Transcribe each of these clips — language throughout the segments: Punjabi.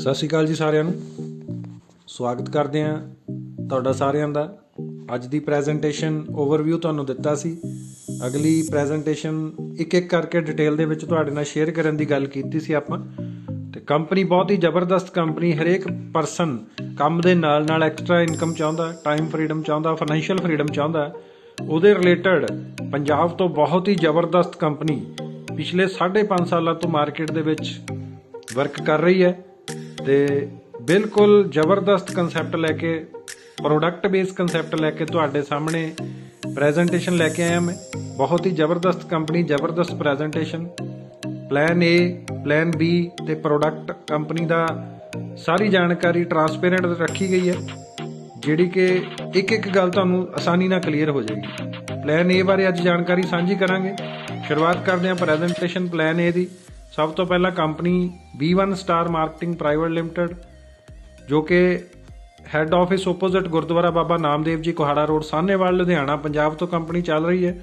ਸਤਿ ਸ਼੍ਰੀ ਅਕਾਲ ਜੀ ਸਾਰਿਆਂ ਨੂੰ। ਸਵਾਗਤ ਕਰਦੇ ਹਾਂ ਤੁਹਾਡਾ ਸਾਰਿਆਂ ਦਾ। ਅੱਜ ਦੀ ਪ੍ਰੈਜੈਂਟੇਸ਼ਨ ਓਵਰਵਿਊ ਤੁਹਾਨੂੰ ਦਿੱਤਾ ਸੀ। ਅਗਲੀ ਪ੍ਰੈਜੈਂਟੇਸ਼ਨ ਇੱਕ ਇੱਕ ਕਰਕੇ ਡਿਟੇਲ ਦੇ ਵਿੱਚ ਤੁਹਾਡੇ ਨਾਲ ਸ਼ੇਅਰ ਕਰਨ ਦੀ ਗੱਲ ਕੀਤੀ ਸੀ ਆਪਾਂ। ਤੇ ਕੰਪਨੀ ਬਹੁਤ ਹੀ ਜ਼ਬਰਦਸਤ ਕੰਪਨੀ ਹਰੇਕ ਪਰਸਨ ਕੰਮ ਦੇ ਨਾਲ ਨਾਲ ਐਕਸਟਰਾ ਇਨਕਮ ਚਾਹੁੰਦਾ ਟਾਈਮ ਫਰੀडम ਚਾਹੁੰਦਾ ਫਾਈਨੈਂਸ਼ੀਅਲ ਫਰੀडम ਚਾਹੁੰਦਾ। ਉਹਦੇ ਰਿਲੇਟਡ ਪੰਜਾਬ ਤੋਂ ਬਹੁਤ ਹੀ ਜ਼ਬਰਦਸਤ ਕੰਪਨੀ ਪਿਛਲੇ 5.5 ਸਾਲਾਂ ਤੋਂ ਮਾਰਕੀਟ ਦੇ ਵਿੱਚ ਵਰਕ ਕਰ ਰਹੀ ਹੈ। ਤੇ ਬਿਲਕੁਲ ਜ਼ਬਰਦਸਤ ਕਨਸੈਪਟ ਲੈ ਕੇ ਪ੍ਰੋਡਕਟ ਬੇਸ ਕਨਸੈਪਟ ਲੈ ਕੇ ਤੁਹਾਡੇ ਸਾਹਮਣੇ ਪ੍ਰੈਜੈਂਟੇਸ਼ਨ ਲੈ ਕੇ ਆਇਆ ਮੈਂ। ਬਹੁਤ ਹੀ ਜ਼ਬਰਦਸਤ ਕੰਪਨੀ ਜ਼ਬਰਦਸਤ presentation plan A plan B ਤੇ ਪ੍ਰੋਡਕਟ ਕੰਪਨੀ ਦਾ ਸਾਰੀ ਜਾਣਕਾਰੀ ਟਰਾਂਸਪੇਰੈਂਟ ਰੱਖੀ ਗਈ ਹੈ, ਜਿਹੜੀ ਕਿ ਇੱਕ ਇੱਕ ਗੱਲ ਤੁਹਾਨੂੰ ਆਸਾਨੀ ਨਾਲ ਕਲੀਅਰ ਹੋ ਜਾਏਗੀ। ਪਲਾਨ A ਬਾਰੇ ਅੱਜ ਜਾਣਕਾਰੀ ਸਾਂਝੀ ਕਰਾਂਗੇ। ਸ਼ੁਰੂਆਤ ਕਰਦੇ ਹਾਂ ਪ੍ਰੈਜੈਂਟੇਸ਼ਨ ਪਲਾਨ A ਦੀ। ਸਭ ਤੋਂ ਪਹਿਲਾਂ company B1 star marketing private limited ਜੋ ਕਿ head office opposite Gurdwara Baba Namdev ji Kohara road, Sahnewal, Ludhiana, Punjab ਤੋਂ ਕੰਪਨੀ ਚੱਲ ਰਹੀ ਹੈ।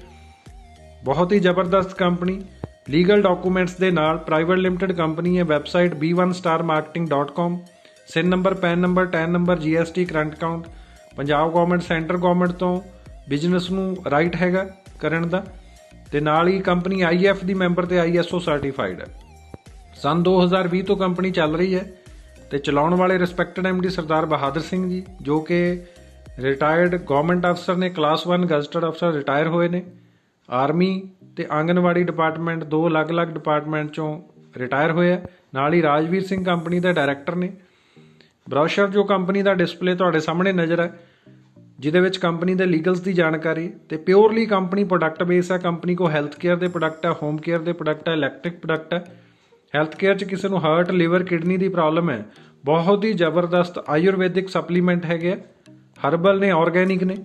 ਬਹੁਤ ਹੀ ਜ਼ਬਰਦਸਤ ਕੰਪਨੀ। ਲੀਗਲ ਡਾਕੂਮੈਂਟਸ ਦੇ ਨਾਲ ਪ੍ਰਾਈਵੇਟ ਲਿਮਟਿਡ ਕੰਪਨੀ ਹੈ। Website b1starmarketing.com CIN number PAN number 10 number GST current account Punjab government centre government ਤੋਂ ਬਿਜ਼ਨਸ ਨੂੰ ਰਾਈਟ ਹੈਗਾ ਕਰਨ ਦਾ। ਤੇ ਨਾਲ ਹੀ ਕੰਪਨੀ IF ਦੀ ਮੈਂਬਰ ਤੇ ISO ਸਰਟੀਫਾਈਡ ਹੈ। ਸਨ 2020 ਤੋਂ ਕੰਪਨੀ ਚੱਲ ਰਹੀ ਹੈ ਤੇ ਚਲਾਉਣ ਵਾਲੇ ਰਿਸਪੈਕਟਡ ਐਮਡੀ ਸਰਦਾਰ ਬਹਾਦਰ ਸਿੰਘ ਜੀ, ਜੋ ਕਿ ਰਿਟਾਇਰਡ ਗਵਰਨਮੈਂਟ ਅਫਸਰ ਨੇ ਕਲਾਸ 1 ਗਜ਼ਟਡ ਅਫਸਰ ਰਿਟਾਇਰ ਹੋਏ ਨੇ। ਆਰਮੀ ਤੇ ਆਂਗਨਵਾੜੀ ਡਿਪਾਰਟਮੈਂਟ ਦੋ ਅਲੱਗ-ਅਲੱਗ ਡਿਪਾਰਟਮੈਂਟ ਚੋਂ ਰਿਟਾਇਰ ਹੋਏ ਆ। ਨਾਲ ਹੀ ਰਾਜਵੀਰ ਸਿੰਘ ਕੰਪਨੀ ਦੇ ਡਾਇਰੈਕਟਰ ਨੇ। ਬ੍ਰੋਸ਼ਰ ਜੋ ਕੰਪਨੀ ਦਾ ਡਿਸਪਲੇ ਤੁਹਾਡੇ ਸਾਹਮਣੇ ਨਜ਼ਰ ਹੈ ਜਿਹਦੇ ਵਿੱਚ ਕੰਪਨੀ ਦੇ ਲੀਗਲਸ ਦੀ ਜਾਣਕਾਰੀ ਤੇ ਪਿਓਰਲੀ ਕੰਪਨੀ ਪ੍ਰੋਡਕਟ ਬੇਸ ਹੈ ਕੰਪਨੀ ਕੋ ਹੈਲਥ ਕੇਅਰ ਦੇ ਪ੍ਰੋਡਕਟ ਹੈ ਹੋਮ ਕੇਅਰ ਦੇ ਪ੍ਰੋਡਕਟ ਹੈ ਇਲੈਕਟ੍ਰਿਕ ਪ੍ਰੋਡਕਟ ਹੈ ਹੈਲਥ ਕੇਅਰ 'ਚ ਕਿਸੇ ਨੂੰ ਹਾਰਟ ਲਿਵਰ ਕਿਡਨੀ ਦੀ ਪ੍ਰੋਬਲਮ ਹੈ। ਬਹੁਤ ਹੀ ਜ਼ਬਰਦਸਤ ਆਯੁਰਵੈਦਿਕ ਸਪਲੀਮੈਂਟ ਹੈਗੇ ਹਰਬਲ ਨੇ ਆਰਗੈਨਿਕ ਨੇ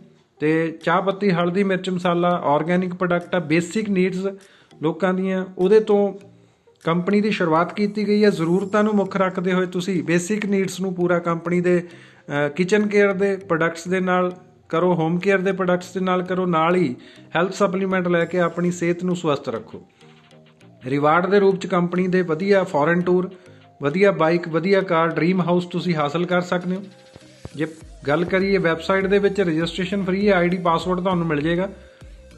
ਤੇ ਚਾਹ ਪੱਤੀ, ਹਲਦੀ, ਮਿਰਚ, ਮਸਾਲਾ ਆਰਗੈਨਿਕ ਪ੍ਰੋਡਕਟ ਆ ਬੇਸਿਕ ਨੀਡਸ ਲੋਕਾਂ ਦੀਆਂ। ਉਹਦੇ ਤੋਂ ਕੰਪਨੀ ਦੀ ਸ਼ੁਰੂਆਤ ਕੀਤੀ ਗਈ ਹੈ ਜ਼ਰੂਰਤਾਂ ਨੂੰ ਮੁੱਖ ਰੱਖਦੇ ਹੋਏ ਤੁਸੀਂ ਬੇਸਿਕ ਨੀਡਸ ਨੂੰ ਪੂਰਾ ਕੰਪਨੀ ਦੇ ਕਿਚਨ ਕੇਅਰ ਦੇ ਪ੍ਰੋਡਕਟਸ ਦੇ ਨਾਲ ਕਰੋ ਹੋਮ ਕੇਅਰ ਦੇ ਪ੍ਰੋਡਕਟਸ ਦੇ ਨਾਲ ਕਰੋ, ਨਾਲ ਹੀ ਹੈਲਥ ਸਪਲੀਮੈਂਟ ਲੈ ਕੇ ਆਪਣੀ ਸਿਹਤ ਨੂੰ ਸਵਸਥ ਰੱਖੋ। ਰਿਵਾਰਡ ਦੇ ਰੂਪ ਚ ਕੰਪਨੀ ਦੇ ਵਧੀਆ ਫੋਰਨ ਟੂਰ ਵਧੀਆ ਬਾਈਕ ਵਧੀਆ ਕਾਰ ਡ੍ਰੀਮ ਹਾਊਸ ਤੁਸੀਂ ਹਾਸਲ ਕਰ ਸਕਦੇ ਹੋ। ਜੇ ਗੱਲ ਕਰੀਏ ਵੈਬਸਾਈਟ ਦੇ ਵਿੱਚ ਰਜਿਸਟ੍ਰੇਸ਼ਨ ਫ੍ਰੀ ਹੈ ਆਈਡੀ ਪਾਸਵਰਡ ਤੁਹਾਨੂੰ ਮਿਲ ਜਾਏਗਾ।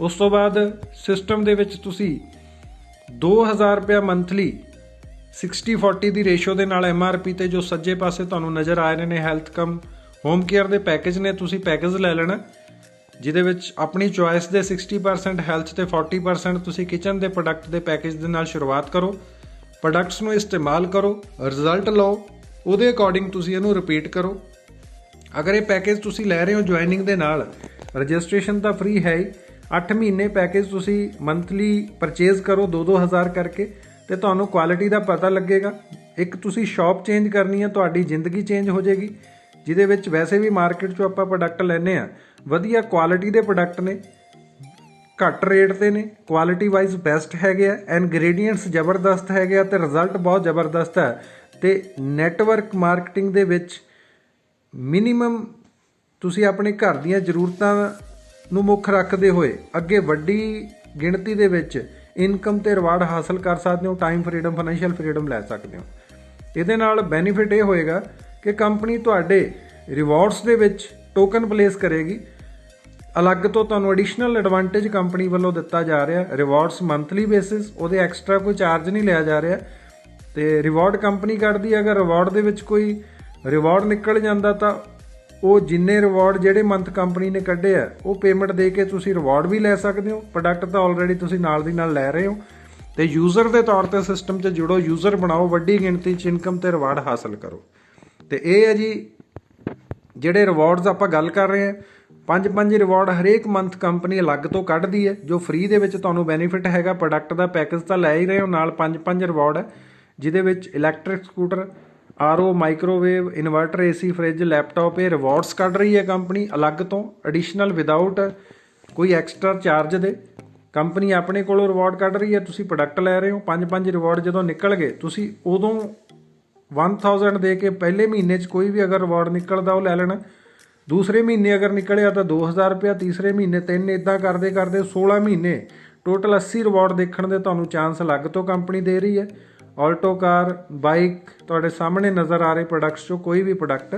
ਉਸ ਤੋਂ ਬਾਅਦ ਸਿਸਟਮ ਦੇ ਵਿੱਚ ਤੁਸੀਂ 2000 ਰੁਪਏ ਮੰਥਲੀ 60 40 ਦੀ ਰੇਸ਼ੋ ਦੇ ਨਾਲ ਐਮਆਰਪੀ ਤੇ ਜੋ ਸੱਜੇ ਪਾਸੇ ਤੁਹਾਨੂੰ ਨਜ਼ਰ ਆ ਰਹੇ ਨੇ ਹੈਲਥ ਕਮ ਹੋਮ ਕੇਅਰ ਦੇ ਪੈਕੇਜ ਨੇ, ਤੁਸੀਂ ਪੈਕੇਜ ਲੈ ਲੈਣਾ। ਜਿਹਦੇ ਵਿੱਚ ਆਪਣੀ ਚੁਆਇਸ ਦੇ 60% ਹੈਲਥ ਤੇ 40% ਤੁਸੀਂ ਕਿਚਨ ਦੇ ਪ੍ਰੋਡਕਟ ਦੇ ਪੈਕੇਜ ਦੇ ਨਾਲ ਸ਼ੁਰੂਆਤ ਕਰੋ। ਪ੍ਰੋਡਕਟਸ ਨੂੰ ਇਸਤੇਮਾਲ ਕਰੋ ਰਿਜ਼ਲਟ ਲਓ, ਉਹਦੇ ਅਕੋਰਡਿੰਗ ਤੁਸੀਂ ਇਹਨੂੰ ਰਿਪੀਟ ਕਰੋ। ਅਗਰ ਇਹ ਪੈਕੇਜ ਤੁਸੀਂ ਲੈ ਰਹੇ ਹੋ ਜੁਆਇਨਿੰਗ ਦੇ ਨਾਲ ਰਜਿਸਟ੍ਰੇਸ਼ਨ ਤਾਂ ਫ੍ਰੀ ਹੈ ਹੀ। 8 ਮਹੀਨੇ ਪੈਕੇਜ ਤੁਸੀਂ ਮੰਥਲੀ ਪਰਚੇਜ਼ ਕਰੋ 2-2000 ਕਰਕੇ ਤੇ ਤੁਹਾਨੂੰ ਕੁਆਲਿਟੀ ਦਾ ਪਤਾ ਲੱਗੇਗਾ। ਇੱਕ ਤੁਸੀਂ ਸ਼ਾਪ ਚੇਂਜ ਕਰਨੀ ਹੈ, ਤੁਹਾਡੀ ਜ਼ਿੰਦਗੀ ਚੇਂਜ ਹੋ ਜਾਏਗੀ। ਜਿਹਦੇ ਵਿੱਚ ਵੈਸੇ ਵੀ ਮਾਰਕੀਟ 'ਚੋਂ ਆਪਾਂ ਪ੍ਰੋਡਕਟ ਲੈਨੇ ਆ ਵਧੀਆ ਕੁਆਲਿਟੀ ਦੇ ਪ੍ਰੋਡਕਟ ਨੇ, ਘੱਟ ਰੇਟ ਤੇ ਨੇ ਕੁਆਲਿਟੀ ਵਾਈਜ਼ ਬੈਸਟ ਹੈਗੇ ਆ ਇਨਗਰੀਡੀਐਂਟਸ ਜ਼ਬਰਦਸਤ ਹੈਗੇ ਆ ਤੇ ਰਿਜ਼ਲਟ ਬਹੁਤ ਜ਼ਬਰਦਸਤ ਹੈ। ਤੇ ਨੈਟਵਰਕ ਮਾਰਕੀਟਿੰਗ ਦੇ ਵਿੱਚ ਮਿਨੀਮਮ ਤੁਸੀਂ ਆਪਣੇ ਘਰ ਦੀਆਂ ਜ਼ਰੂਰਤਾਂ ਨੂੰ ਮੁੱਖ ਰੱਖਦੇ ਹੋਏ ਅੱਗੇ ਵੱਡੀ ਗਿਣਤੀ ਦੇ ਵਿੱਚ ਇਨਕਮ ਤੇ ਰਿਵਾਰਡ ਹਾਸਲ ਕਰ ਸਕਦੇ ਹੋ ਟਾਈਮ ਫਰੀडम ਫਾਈਨੈਂਸ਼ੀਅਲ ਫਰੀडम ਲੈ ਸਕਦੇ ਹੋ। ਇਹਦੇ ਨਾਲ ਬੈਨੀਫਿਟ ਇਹ ਹੋਏਗਾ ਕਿ ਕੰਪਨੀ ਤੁਹਾਡੇ ਰਿਵਾਰਡਸ ਦੇ ਵਿੱਚ ਟੋਕਨ ਪਲੇਸ ਕਰੇਗੀ। ਅਲੱਗ ਤੋਂ ਤੁਹਾਨੂੰ ਐਡੀਸ਼ਨਲ ਐਡਵਾਂਟੇਜ ਕੰਪਨੀ ਵੱਲੋਂ ਦਿੱਤਾ ਜਾ ਰਿਹਾ। ਰਿਵਾਰਡਸ ਮੰਥਲੀ ਬੇਸਿਸ ਉਹਦੇ ਐਕਸਟਰਾ ਕੋਈ ਚਾਰਜ ਨਹੀਂ ਲਿਆ ਜਾ ਰਿਹਾ। ਤੇ ਰਿਵਾਰਡ ਕੰਪਨੀ ਕੱਢਦੀ ਅਗਰ ਰਿਵਾਰਡ ਦੇ ਵਿੱਚ ਕੋਈ ਰਿਵਾਰਡ ਨਿਕਲ ਜਾਂਦਾ ਤਾਂ ਉਹ ਜਿੰਨੇ ਰਿਵਾਰਡ ਜਿਹੜੇ ਮੰਥ ਕੰਪਨੀ ਨੇ ਕੱਢੇ ਆ, ਉਹ ਪੇਮੈਂਟ ਦੇ ਕੇ ਤੁਸੀਂ ਰਿਵਾਰਡ ਵੀ ਲੈ ਸਕਦੇ ਹੋ। ਪ੍ਰੋਡਕਟ ਤਾਂ ਆਲਰੇਡੀ ਤੁਸੀਂ ਨਾਲ ਦੀ ਨਾਲ ਲੈ ਰਹੇ ਹੋ। ਤੇ ਯੂਜ਼ਰ ਦੇ ਤੌਰ ਤੇ ਸਿਸਟਮ 'ਚ ਜੁੜੋ ਯੂਜ਼ਰ ਬਣਾਓ, ਵੱਡੀ ਗਿਣਤੀ 'ਚ ਇਨਕਮ ਤੇ ਰਿਵਾਰਡ ਹਾਸਲ ਕਰੋ। ਤੇ ਇਹ ਹੈ ਜੀ, ਜਿਹੜੇ ਰਿਵਾਰਡਸ ਆਪਾਂ ਗੱਲ ਕਰ ਰਹੇ ਹਾਂ, ਪੰਜ ਪੰਜ ਰਿਵਾਰਡ ਹਰੇਕ ਮੰਥ ਕੰਪਨੀ ਅਲੱਗ ਤੋਂ ਕੱਢਦੀ ਹੈ, ਜੋ ਫ੍ਰੀ ਦੇ ਵਿੱਚ ਤੁਹਾਨੂੰ ਬੈਨੀਫਿਟ ਹੈਗਾ ਪ੍ਰੋਡਕਟ ਦਾ ਪੈਕੇਜ ਤਾਂ ਲੈ ਹੀ ਰਹੇ ਹੋ, ਨਾਲ ਪੰਜ ਪੰਜ ਰਿਵਾਰਡ ਹੈ, ਜਿਹਦੇ ਵਿੱਚ electric scooter RO microwave inverter AC fridge laptop ਇਹ ਰਿਵਾਰਡਸ ਕੱਢ ਰਹੀ ਹੈ ਕੰਪਨੀ ਅਲੱਗ ਤੋਂ ਐਡੀਸ਼ਨਲ ਵਿਦਆਊਟ ਕੋਈ ਐਕਸਟਰਾ ਚਾਰਜ ਦੇ। ਕੰਪਨੀ ਆਪਣੇ ਕੋਲੋਂ ਰਿਵਾਰਡ ਕੱਢ ਰਹੀ ਹੈ, ਤੁਸੀਂ ਪ੍ਰੋਡਕਟ ਲੈ ਰਹੇ ਹੋ, ਪੰਜ ਪੰਜ ਰਿਵਾਰਡ ਜਦੋਂ ਨਿਕਲ ਗਏ, ਤੁਸੀਂ ਉਦੋਂ 1000 ਦੇ ਕੇ ਪਹਿਲੇ ਮਹੀਨੇ 'ਚ ਕੋਈ ਵੀ ਅਗਰ ਰਿਵਾਰਡ ਨਿਕਲਦਾ, ਉਹ ਲੈ ਲੈਣਾ। ਦੂਸਰੇ ਮਹੀਨੇ ਅਗਰ ਨਿਕਲਿਆ ਤਾਂ 2000 ਰੁਪਇਆ, ਤੀਸਰੇ ਮਹੀਨੇ ਤਿੰਨ ਇਦਾਂ ਕਰਦੇ ਕਰਦੇ 16 ਮਹੀਨੇ ਟੋਟਲ 80 ਰਿਵਾਰਡ ਦੇਖਣ ਦੇ ਤੁਹਾਨੂੰ ਚਾਂਸ ਅਲੱਗ ਤੋਂ ਕੰਪਨੀ ਦੇ ਰਹੀ ਹੈ। ਆਲਟੋ ਕਾਰ ਬਾਈਕ ਤੁਹਾਡੇ ਸਾਹਮਣੇ ਨਜ਼ਰ ਆ ਰਹੇ ਪ੍ਰੋਡਕਟਸ ਚੋਂ ਕੋਈ ਵੀ ਪ੍ਰੋਡਕਟ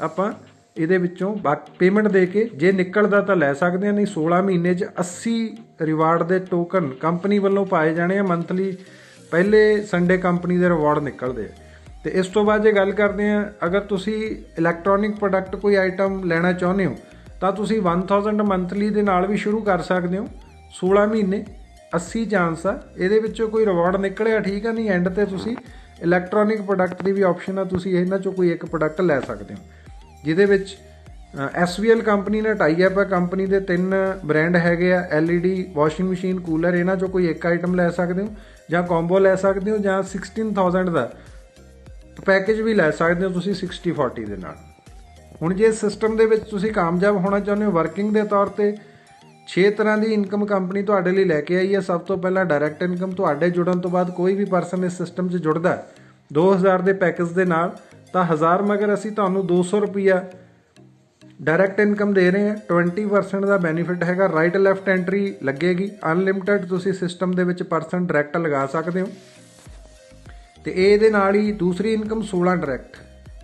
ਆਪਾਂ ਇਹਦੇ ਵਿੱਚੋਂ ਪੇਮੈਂਟ ਦੇ ਕੇ ਜੇ ਨਿਕਲਦਾ ਤਾਂ ਲੈ ਸਕਦੇ ਆ ਨਹੀਂ 16 ਮਹੀਨੇ 'ਚ 80 ਰਿਵਾਰਡ ਦੇ ਟੋਕਨ ਕੰਪਨੀ ਵੱਲੋਂ ਪਾਏ ਜਾਣੇ ਆ। ਮੰਥਲੀ ਪਹਿਲੇ ਸੰਡੇ ਕੰਪਨੀ ਦੇ ਰਿਵਾਰਡ ਨਿਕਲਦੇ ਆ। ਤੇ ਇਸ ਤੋਂ ਬਾਅਦ ਜੇ ਗੱਲ ਕਰਦੇ ਆ ਅਗਰ ਤੁਸੀਂ ਇਲੈਕਟ੍ਰੋਨਿਕ ਪ੍ਰੋਡਕਟ ਕੋਈ ਆਈਟਮ ਲੈਣਾ ਚਾਹੁੰਦੇ ਹੋ, ਤਾਂ ਤੁਸੀਂ 1000 ਮੰਥਲੀ ਦੇ ਨਾਲ ਵੀ ਸ਼ੁਰੂ ਕਰ ਸਕਦੇ ਹੋ। 16 ਮਹੀਨੇ 80 ਚਾਂਸ ਆ। ਇਹਦੇ ਵਿੱਚੋਂ ਕੋਈ ਰਿਵਾਰਡ ਨਿਕਲਿਆ ਠੀਕ ਆ, ਨਹੀਂ ਐਂਡ ਤੇ ਤੁਸੀਂ ਇਲੈਕਟ੍ਰੋਨਿਕ ਪ੍ਰੋਡਕਟ ਦੀ ਵੀ ਆਪਸ਼ਨ ਆ, ਤੁਸੀਂ ਇਹਨਾਂ ਚੋਂ ਕੋਈ ਇੱਕ ਪ੍ਰੋਡਕਟ ਲੈ ਸਕਦੇ ਹੋ। ਜਿਹਦੇ ਵਿੱਚ ਐਸਵੀਐਲ ਕੰਪਨੀ ਨਾਲ ਟਾਈ ਅਪ ਹੈ ਕੰਪਨੀ ਦੇ ਤਿੰਨ ਬ੍ਰਾਂਡ ਹੈਗੇ ਆ LED ਵਾਸ਼ਿੰਗ ਮਸ਼ੀਨ ਕੂਲਰ ਇਹਨਾਂ ਚੋਂ ਕੋਈ ਇੱਕ ਆਈਟਮ ਲੈ ਸਕਦੇ ਹੋ ਜਾਂ ਕੰਬੋ ਲੈ ਸਕਦੇ ਹੋ ਜਾਂ 16000 ਦਾ ਪੈਕੇਜ ਵੀ ਲੈ ਸਕਦੇ ਹੋ ਤੁਸੀਂ 60 40 ਦੇ ਨਾਲ। ਹੁਣ ਜੇ ਸਿਸਟਮ ਦੇ ਵਿੱਚ ਤੁਸੀਂ ਕਾਮਯਾਬ ਹੋਣਾ ਚਾਹੁੰਦੇ ਹੋ ਵਰਕਿੰਗ ਦੇ ਤੌਰ ਤੇ 6 ਤਰ੍ਹਾਂ ਦੀ ਇਨਕਮ ਕੰਪਨੀ ਤੁਹਾਡੇ ਲਈ ਲੈ ਕੇ ਆਈ ਹੈ। ਸਭ ਤੋਂ ਪਹਿਲਾਂ ਡਾਇਰੈਕਟ ਇਨਕਮ ਤੁਹਾਡੇ ਜੁੜਨ ਤੋਂ ਬਾਅਦ ਕੋਈ ਵੀ ਪਰਸਨ ਇਸ ਸਿਸਟਮ 'ਚ ਜੁੜਦਾ ਹੈ। 2000 ਦੇ ਪੈਕੇਜ ਦੇ ਨਾਲ ਤਾਂ 1000 ਮਗਰ ਅਸੀਂ ਤੁਹਾਨੂੰ 200 ਰੁਪਿਆ ਡਾਇਰੈਕਟ ਇਨਕਮ ਦੇ ਰਹੇ ਹਾਂ। 20% ਦਾ ਬੈਨੀਫਿਟ ਹੈਗਾ। ਰਾਈਟ ਲੈਫਟ ਐਂਟਰੀ ਲੱਗੇਗੀ। ਅਨਲਿਮਿਟਿਡ ਤੁਸੀਂ ਸਿਸਟਮ ਦੇ ਵਿੱਚ ਪਰਸਨ ਡਾਇਰੈਕਟ ਲਗਾ ਸਕਦੇ ਹੋ। ਤੇ ਇਹਦੇ ਨਾਲ ਹੀ ਦੂਸਰੀ ਇਨਕਮ 16 ਡਾਇਰੈਕਟ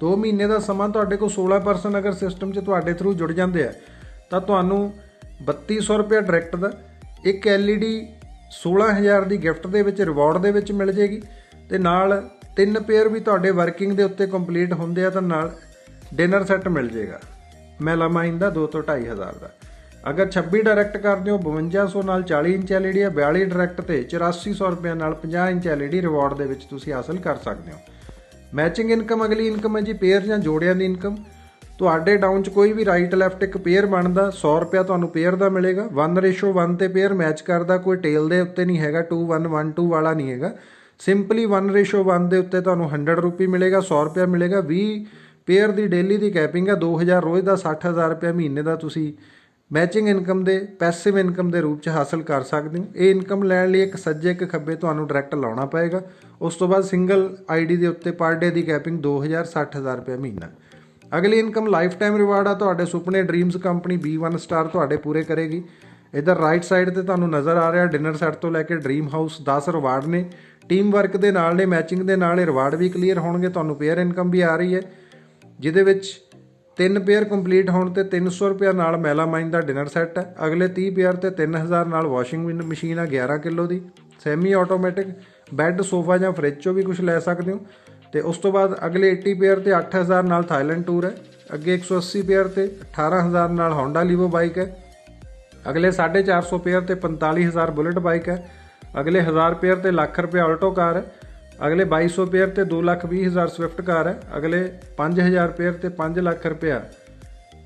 2 ਮਹੀਨੇ ਦਾ ਸਮਾਂ ਤੁਹਾਡੇ ਕੋਲ 16% ਅਗਰ ਸਿਸਟਮ 'ਚ ਤੁਹਾਡੇ ਥਰੂ ਜੁੜ ਜਾਂਦੇ ਆ, ਤਾਂ ਤੁਹਾਨੂੰ 3200 ਰੁਪਏ ਡਾਇਰੈਕਟ ਦਾ ਇੱਕ LED 16000 ਦੀ ਗਿਫਟ ਦੇ ਵਿੱਚ ਰਿਵਾਰਡ ਦੇ ਵਿੱਚ ਮਿਲ ਜੇਗੀ ਤੇ ਨਾਲ ਤਿੰਨ ਪੇਅਰ ਵੀ ਤੁਹਾਡੇ ਵਰਕਿੰਗ ਦੇ ਉੱਤੇ ਕੰਪਲੀਟ ਹੁੰਦੇ ਆ, ਤਾਂ ਨਾਲ ਡਿਨਰ ਸੈੱਟ ਮਿਲ ਜੇਗਾ ਮੈਲਾਮਾਈਨ ਦਾ 2 ਤੋਂ 2500 ਦਾ। ਅਗਰ 26 ਡਾਇਰੈਕਟ ਕਰਦੇ ਹੋ 5200 ਨਾਲ 40 ਇੰਚ LED ਹੈ 42 ਡਾਇਰੈਕਟ ਤੇ 8400 ਰੁਪਏ ਨਾਲ 50 ਇੰਚ LED ਰਿਵਾਰਡ ਦੇ ਵਿੱਚ ਤੁਸੀਂ ਹਾਸਲ ਕਰ ਸਕਦੇ ਹੋ। ਮੈਚਿੰਗ ਇਨਕਮ ਅਗਲੀ ਇਨਕਮ ਹੈ ਜੀ ਪੇਅਰ ਜਾਂ ਜੋੜਿਆਂ ਦੀ ਇਨਕਮ ਤੁਹਾਡੇ ਡਾਊਨ 'ਚ ਕੋਈ ਵੀ ਰਾਈਟ ਲੈਫਟ ਇੱਕ ਪੇਅਰ ਬਣਦਾ 100 ਰੁਪਿਆ ਤੁਹਾਨੂੰ ਪੇਅਰ ਦਾ ਮਿਲੇਗਾ। 1:1 ਤੇ ਪੇਅਰ ਮੈਚ ਕਰਦਾ, ਕੋਈ ਟੇਲ ਦੇ ਉੱਤੇ ਨਹੀਂ ਹੈਗਾ 2112 ਵਾਲਾ ਨਹੀਂ ਹੈਗਾ। ਸਿੰਪਲੀ 1:1 ਦੇ ਉੱਤੇ ਤੁਹਾਨੂੰ 100 ਰੁਪਏ ਮਿਲੇਗਾ 100 ਰੁਪਿਆ ਮਿਲੇਗਾ। 20 ਪੇਅਰ ਦੀ ਡੇਲੀ ਦੀ ਕੈਪਿੰਗ ਹੈ 2000 ਰੋਜ਼ ਦਾ 60000 ਰੁਪਏ ਮਹੀਨੇ ਦਾ ਤੁਸੀਂ ਮੈਚਿੰਗ ਇਨਕਮ ਦੇ ਪੈਸਿਵ ਇਨਕਮ ਦੇ ਰੂਪ 'ਚ ਹਾਸਲ ਕਰ ਸਕਦੇ ਹੋ। ਇਹ ਇਨਕਮ ਲੈਣ ਲਈ ਇੱਕ ਸੱਜੇ ਇੱਕ ਖੱਬੇ ਤੁਹਾਨੂੰ ਡਾਇਰੈਕਟ ਲਾਉਣਾ ਪਏਗਾ। ਉਸ ਤੋਂ ਬਾਅਦ ਸਿੰਗਲ ਆਈਡੀ ਦੇ ਉੱਤੇ ਪਰ ਡੇ ਦੀ ਕੈਪਿੰਗ 2000 60000 ਰੁਪਏ ਮਹੀਨਾ। ਅਗਲੀ ਇਨਕਮ ਲਾਈਫ ਟਾਈਮ ਰਿਵਾਰਡ ਆ, ਤੁਹਾਡੇ ਸੁਪਨੇ ਡ੍ਰੀਮਸ ਕੰਪਨੀ B1 ਸਟਾਰ ਤੁਹਾਡੇ ਪੂਰੇ ਕਰੇਗੀ। ਇਧਰ ਰਾਈਟ ਸਾਈਡ ਤੇ ਤੁਹਾਨੂੰ ਨਜ਼ਰ ਆ ਰਿਹਾ ਡਿਨਰ ਸੈੱਟ ਤੋਂ ਲੈ ਕੇ ਡ੍ਰੀਮ ਹਾਊਸ 10 ਰਿਵਾਰਡ ਨੇ। ਟੀਮ ਵਰਕ ਦੇ ਨਾਲ ਨੇ ਮੈਚਿੰਗ ਦੇ ਨਾਲ ਇਹ ਰਿਵਾਰਡ ਵੀ ਕਲੀਅਰ ਹੋਣਗੇ, ਤੁਹਾਨੂੰ ਪੇਅਰ ਇਨਕਮ ਵੀ ਆ ਰਹੀ ਹੈ। ਜਿਹਦੇ ਵਿੱਚ ਤਿੰਨ ਪੇਅਰ ਕੰਪਲੀਟ ਹੋਣ ਤੇ 300 ਰੁਪਏ ਨਾਲ ਮੈਲਾਮਾਈਨ ਦਾ ਡਿਨਰ ਸੈੱਟ ਹੈ। ਅਗਲੇ 30 ਪੇਅਰ ਤੇ 3000 ਨਾਲ ਵਾਸ਼ਿੰਗ ਮਸ਼ੀਨ ਆ 11 ਕਿਲੋ ਦੀ। ਸੈਮੀ ਆਟੋਮੈਟਿਕ ਬੈੱਡ ਸੋਫਾ ਜਾਂ ਫ੍ਰਿਜ ਚੋਂ ਵੀ ਕੁਝ ਲੈ ਸਕਦੇ ਹੋ। ਤੇ ਉਸ ਤੋਂ ਬਾਅਦ ਅਗਲੇ 80 ਪੇਅਰ ਤੇ 8000 ਨਾਲ ਥਾਈਲੈਂਡ ਟੂਰ ਹੈ। ਅੱਗੇ 180 ਪੇਅਰ ਤੇ 18000 ਨਾਲ ਹੋਂਡਾ ਲੀਵੋ ਬਾਈਕ ਹੈ। ਅਗਲੇ 450 ਪੇਅਰ ਤੇ 45000 ਬੁਲਟ ਬਾਈਕ ਹੈ। ਅਗਲੇ 1000 ਪੇਅਰ ਤੇ ਲੱਖ ਰੁਪਏ ਆਲਟੋ ਕਾਰ ਹੈ। ਅਗਲੇ 2200 ਪੇਅਰ ਤੇ 220000 ਸਵਿਫਟ ਕਾਰ ਹੈ। ਅਗਲੇ 5000 ਪੇਅਰ ਤੇ 5 ਲੱਖ ਰੁਪਇਆ।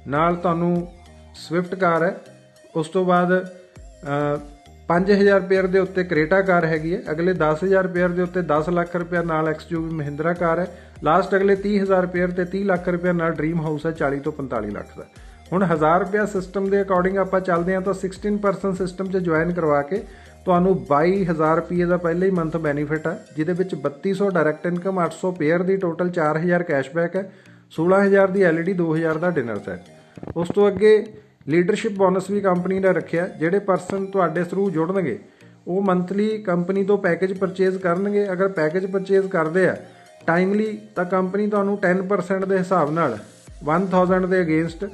ਨਾਲ ਤੁਹਾਨੂੰ ਸਵਿਫਟ ਕਾਰ ਹੈ। ਉਸ ਤੋਂ ਬਾਅਦ 5000 ਪੇਅਰ ਦੇ ਉੱਤੇ ਕ੍ਰੇਟਾ ਕਾਰ ਹੈਗੀ ਹੈ। ਅਗਲੇ 10000 ਪੇਅਰ ਦੇ ਉੱਤੇ 10 ਲੱਖ ਰੁਪਇਆ ਨਾਲ ਐਕਸਯੂਵੀ ਮਹਿੰਦਰਾ ਕਾਰ ਹੈ। ਲਾਸਟ ਅਗਲੇ 30000 ਪੇਅਰ ਤੇ 30 ਲੱਖ ਰੁਪਇਆ ਨਾਲ ਡ੍ਰੀਮ ਹਾਊਸ ਹੈ 40 ਤੋਂ 45 ਲੱਖ ਦਾ। ਹੁਣ 1000 ਰੁਪਇਆ ਸਿਸਟਮ ਦੇ ਅਕੋਰਡਿੰਗ ਆਪਾਂ ਚੱਲਦੇ ਹਾਂ ਤਾਂ 16% ਸਿਸਟਮ 'ਚ ਜੁਆਇਨ ਕਰਵਾ ਕੇ ਤੁਹਾਨੂੰ 22000 ਰੁਪਏ ਦਾ ਪਹਿਲੇ ਹੀ ਮੰਥ ਬੈਨੀਫਿਟ ਹੈ ਜਿਹਦੇ ਵਿੱਚ 3200 ਡਾਇਰੈਕਟ ਇਨਕਮ 800 ਪੇਅਰ ਦੀ ਟੋਟਲ 4000 ਕੈਸ਼ਬੈਕ ਹੈ 16000 ਦੀ LED 2000 ਦਾ ਡਿਨਰ ਸੈੱਟ ਉਸ ਤੋਂ ਅੱਗੇ ਲੀਡਰਸ਼ਿਪ ਬੋਨਸ ਵੀ ਕੰਪਨੀ ਨੇ ਰੱਖਿਆ, ਜਿਹੜੇ ਪਰਸਨ ਤੁਹਾਡੇ ਥਰੂ ਜੁੜਨਗੇ, ਉਹ ਮੰਥਲੀ ਕੰਪਨੀ ਤੋਂ ਪੈਕੇਜ ਪਰਚੇਜ਼ ਕਰਨਗੇ। ਅਗਰ ਪੈਕੇਜ ਪਰਚੇਜ਼ ਕਰਦੇ ਆ ਟਾਈਮਲੀ ਤਾਂ ਕੰਪਨੀ ਤੁਹਾਨੂੰ 10% ਦੇ ਹਿਸਾਬ ਨਾਲ 1000 ਦੇ ਅਗੇਂਸਟ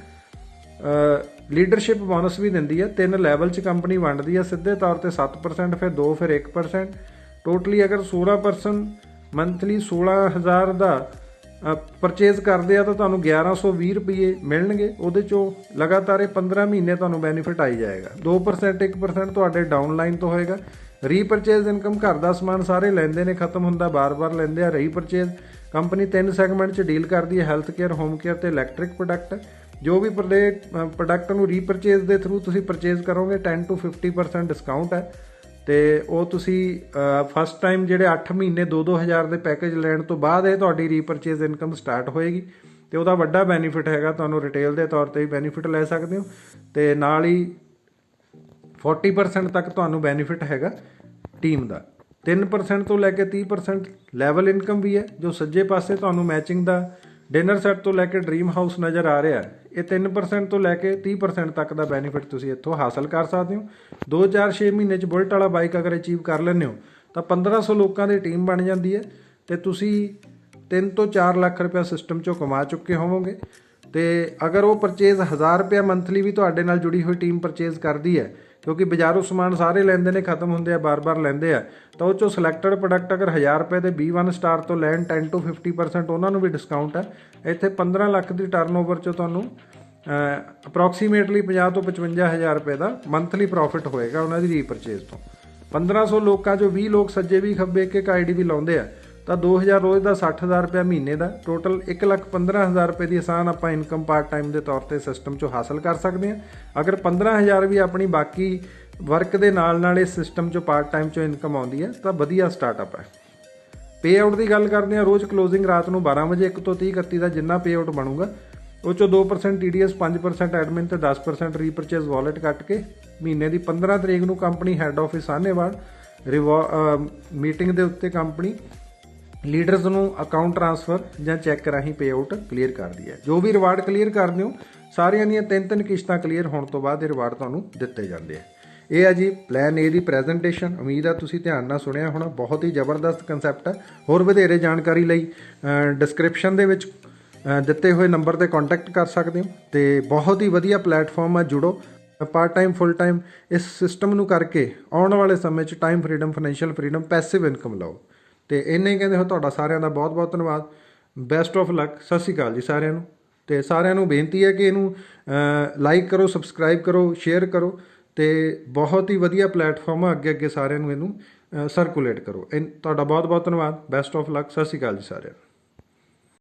ਲੀਡਰਸ਼ਿਪ ਬੋਨਸ ਵੀ ਦਿੰਦੀ ਹੈ ਤਿੰਨ ਲੈਵਲ 'ਚ ਕੰਪਨੀ ਵੰਡਦੀ ਹੈ ਸਿੱਧੇ ਤੌਰ ਤੇ 7% ਫਿਰ 2 ਫਿਰ 1% ਟੋਟਲੀ ਅਗਰ 16% ਮੰਥਲੀ 16000 ਦਾ ਪਰਚੇਜ਼ ਕਰਦੇ ਆ ਤਾਂ ਤੁਹਾਨੂੰ 1120 ਰੁਪਏ ਮਿਲਣਗੇ। ਉਹਦੇ ਚੋਂ ਲਗਾਤਾਰ ਇਹ 15 ਮਹੀਨੇ ਤੁਹਾਨੂੰ ਬੈਨੀਫਿਟ ਆਈ ਜਾਏਗਾ। 2% 1% ਤੁਹਾਡੇ ਡਾਊਨਲਾਈਨ ਤੋਂ ਹੋਏਗਾ। ਰੀਪਰਚੇਜ਼ ਇਨਕਮ ਘਰ ਦਾ ਸਮਾਨ ਸਾਰੇ ਲੈਂਦੇ ਨੇ, ਖਤਮ ਹੁੰਦਾ, ਬਾਰ-ਬਾਰ ਲੈਂਦੇ ਆ। ਰੀਪਰਚੇਜ਼ ਕੰਪਨੀ ਤਿੰਨ ਸੈਗਮੈਂਟ 'ਚ ਡੀਲ ਕਰਦੀ ਹੈ। ਹੈਲਥ ਕੇਅਰ ਹੋਮ ਕੇਅਰ ਤੇ ਇਲੈਕਟ੍ਰਿਕ ਪ੍ਰੋਡਕਟ ਜੋ ਵੀ ਪ੍ਰੋਡਕਟ ਨੂੰ ਰੀਪਰਚੇਜ਼ ਦੇ ਥਰੂ ਤੁਸੀਂ ਪਰਚੇਜ਼ ਕਰੋਗੇ 10 ਤੋਂ 50% ਡਿਸਕਾਊਂਟ ਹੈ। ਤੇ ਉਹ ਤੁਸੀਂ ਫਸਟ ਟਾਈਮ ਜਿਹੜੇ 8 ਮਹੀਨੇ 2-2000 ਦੇ ਪੈਕੇਜ ਲੈਣ ਤੋਂ ਬਾਅਦ ਇਹ ਤੁਹਾਡੀ ਰੀਪਰਚੇਜ਼ ਇਨਕਮ ਸਟਾਰਟ ਹੋਏਗੀ। ਤੇ ਉਹਦਾ ਵੱਡਾ ਬੈਨੀਫਿਟ ਹੈਗਾ, ਤੁਹਾਨੂੰ ਰਿਟੇਲ ਦੇ ਤੌਰ ਤੇ ਵੀ ਬੈਨੀਫਿਟ ਲੈ ਸਕਦੇ ਹੋ। ਤੇ ਨਾਲ ਹੀ 40% ਤੱਕ ਤੁਹਾਨੂੰ ਬੈਨੀਫਿਟ ਹੈਗਾ ਟੀਮ ਦਾ। 3% ਤੋਂ ਲੈ ਕੇ 30% ਲੈਵਲ ਇਨਕਮ ਵੀ ਹੈ, ਜੋ ਸੱਜੇ ਪਾਸੇ ਤੁਹਾਨੂੰ ਮੈਚਿੰਗ ਦਾ ਡਿਨਰ ਸੈੱਟ ਤੋਂ ਲੈ ਕੇ ਡ੍ਰੀਮ ਹਾਊਸ ਨਜ਼ਰ ਆ ਰਿਹਾ ਇਹ 3% ਤੋਂ ਲੈ ਕੇ 30% ਤੱਕ ਦਾ ਬੈਨੀਫਿਟ ਤੁਸੀਂ ਇੱਥੋਂ ਹਾਸਲ ਕਰ ਸਕਦੇ ਹੋ। 2-4-6 ਮਹੀਨੇ ਚ ਬੁਲਟ ਵਾਲਾ ਬਾਈਕ ਅਗਰ ਅਚੀਵ ਕਰ ਲੈਂਦੇ ਹੋ, ਤਾਂ 1500 ਲੋਕਾਂ ਦੀ ਟੀਮ ਬਣ ਜਾਂਦੀ ਹੈ ਤੇ ਤੁਸੀਂ 3 ਤੋਂ 4 ਲੱਖ ਰੁਪਏ ਸਿਸਟਮ ਚੋਂ ਕਮਾ ਚੁੱਕੇ ਹੋਵੋਗੇ। ਤੇ ਅਗਰ ਉਹ ਪਰਚੇਜ਼ 1000 ਰੁਪਏ ਮੰਥਲੀ ਵੀ ਤੁਹਾਡੇ ਨਾਲ ਜੁੜੀ ਹੋਈ ਟੀਮ ਪਰਚੇਜ਼ ਕਰਦੀ ਹੈ ਕਿਉਂਕਿ ਬਾਜ਼ਾਰੋਂ ਸਮਾਨ ਸਾਰੇ ਲੈਂਦੇ ਨੇ, ਖਤਮ ਹੁੰਦੇ ਆ, ਬਾਰ-ਬਾਰ ਲੈਂਦੇ ਆ। ਤਾਂ ਉਹ ਚੋਂ ਸਿਲੈਕਟਡ ਪ੍ਰੋਡਕਟ ਅਗਰ 1000 ਰੁਪਏ ਦੇ B1 ਸਟਾਰ ਤੋਂ ਲੈਣ 10 ਤੋਂ 50% ਉਹਨਾਂ ਨੂੰ ਵੀ ਡਿਸਕਾਊਂਟ ਹੈ ਇੱਥੇ 15 ਲੱਖ ਦੀ ਟਰਨਓਵਰ ਚੋਂ ਤੁਹਾਨੂੰ ਅਪਰੋਕਸੀਮੇਟਲੀ 50 ਤੋਂ 55000 ਰੁਪਏ ਦਾ ਮੰਥਲੀ ਪ੍ਰੋਫਿਟ ਹੋਏਗਾ ਉਹਨਾਂ ਦੀ ਰੀਪਰਚੇਜ਼ ਤੋਂ। 1500 ਲੋਕਾਂ ਚੋਂ 20 ਲੋਕ ਸੱਜੇ ਵੀ ਖੱਬੇ ਇੱਕ ਇੱਕ ਆਈਡੀ ਵੀ ਲਾਉਂਦੇ ਆ। ਤਾਂ 2000 ਰੋਜ਼ ਦਾ 60000 ਰੁਪਏ ਮਹੀਨੇ ਦਾ। ਟੋਟਲ 115000 ਰੁਪਏ ਦੀ ਆਸਾਨ ਆਪਾਂ ਇਨਕਮ ਪਾਰਟ ਟਾਈਮ ਦੇ ਤੌਰ ਤੇ ਸਿਸਟਮ ਚੋਂ ਹਾਸਲ ਕਰ ਸਕਦੇ ਹਾਂ। ਅਗਰ 15000 ਵੀ ਆਪਣੀ ਬਾਕੀ ਵਰਕ ਦੇ ਨਾਲ ਨਾਲ ਇਸ ਸਿਸਟਮ ਚੋਂ ਪਾਰਟ ਟਾਈਮ ਚੋਂ ਇਨਕਮ ਆਉਂਦੀ ਹੈ, ਤਾਂ ਵਧੀਆ ਸਟਾਰਟਅਪ ਹੈ। ਪੇ ਆਊਟ ਦੀ ਗੱਲ ਕਰਦੇ ਹਾਂ, ਰੋਜ਼ ਕਲੋਜ਼ਿੰਗ ਰਾਤ ਨੂੰ 12 ਵਜੇ 1 ਤੋਂ 30 31 ਦਾ ਜਿੰਨਾ ਪੇ ਆਊਟ ਬਣੂਗਾ, ਉਹ ਚੋਂ 2% TDS 5% ਐਡਮਿਨ ਤੇ 10% ਰੀਪਰਚੇਜ਼ ਵਾਲਟ ਕੱਟ ਕੇ ਮਹੀਨੇ ਦੀ 15 ਤਰੀਕ ਨੂੰ company head office Sahnewal meeting ਦੇ ਉੱਤੇ ਕੰਪਨੀ ਲੀਡਰਸ ਨੂੰ ਅਕਾਊਂਟ ਟਰਾਂਸਫਰ ਜਾਂ ਚੈੱਕ ਰਾਹੀਂ ਪੇਆਊਟ ਕਲੀਅਰ ਕਰਦੀ ਹੈ ਜੋ ਵੀ ਰਿਵਾਰਡ ਕਲੀਅਰ ਕਰਦੇ ਹੋ, ਸਾਰਿਆਂ ਦੀਆਂ ਤਿੰਨ ਤਿੰਨ ਕਿਸ਼ਤਾਂ ਕਲੀਅਰ ਹੋਣ ਤੋਂ ਬਾਅਦ ਇਹ ਰਿਵਾਰਡ ਤੁਹਾਨੂੰ ਦਿੱਤੇ ਜਾਂਦੇ ਆ। ਇਹ ਆ ਜੀ ਪਲਾਨ ਏ ਦੀ ਪ੍ਰੈਜੈਂਟੇਸ਼ਨ ਉਮੀਦ ਆ ਤੁਸੀਂ ਧਿਆਨ ਨਾਲ ਸੁਣਿਆ ਹੋਣਾ। ਬਹੁਤ ਹੀ ਜ਼ਬਰਦਸਤ ਕਨਸੈਪਟ ਆ। ਹੋਰ ਵਧੇਰੇ ਜਾਣਕਾਰੀ ਲਈ ਡਿਸਕ੍ਰਿਪਸ਼ਨ ਦੇ ਵਿੱਚ ਦਿੱਤੇ ਹੋਏ ਨੰਬਰ ਤੇ ਕੰਟੈਕਟ ਕਰ ਸਕਦੇ ਹੋ। ਤੇ ਬਹੁਤ ਹੀ ਵਧੀਆ ਪਲੇਟਫਾਰਮ ਆ ਜੁੜੋ। ਪਾਰਟ ਟਾਈਮ ਫੁੱਲ ਟਾਈਮ ਇਸ ਸਿਸਟਮ ਨੂੰ ਕਰਕੇ ਆਉਣ ਵਾਲੇ ਸਮੇਂ 'ਚ time freedom financial freedom passive income ਲਓ। ਤੇ ਇੰਨੇ ਹੀ ਕਹਿੰਦੇ ਹੋ ਤੁਹਾਡਾ ਸਾਰਿਆਂ ਦਾ ਬਹੁਤ ਬਹੁਤ ਧੰਨਵਾਦ। ਬੈਸਟ ਆਫ ਲੱਕ ਸਤਿ ਸ਼੍ਰੀ ਅਕਾਲ ਜੀ ਸਾਰਿਆਂ ਨੂੰ। ਤੇ ਸਾਰਿਆਂ ਨੂੰ ਬੇਨਤੀ ਹੈ ਕਿ ਇਹਨੂੰ ਲਾਈਕ ਕਰੋ ਸਬਸਕ੍ਰਾਈਬ ਕਰੋ ਸ਼ੇਅਰ ਕਰੋ ਤੇ ਬਹੁਤ ਹੀ ਵਧੀਆ ਪਲੇਟਫਾਰਮ ਆ ਅੱਗੇ ਅੱਗੇ ਸਾਰਿਆਂ ਨੂੰ ਇਹਨੂੰ ਸਰਕੂਲੇਟ ਕਰੋ। ਇਹ- ਤੁਹਾਡਾ ਬਹੁਤ ਬਹੁਤ ਧੰਨਵਾਦ। ਬੈਸਟ ਆਫ ਲੱਕ ਸਤਿ ਸ਼੍ਰੀ ਅਕਾਲ ਜੀ ਸਾਰਿਆਂ ਨੂੰ।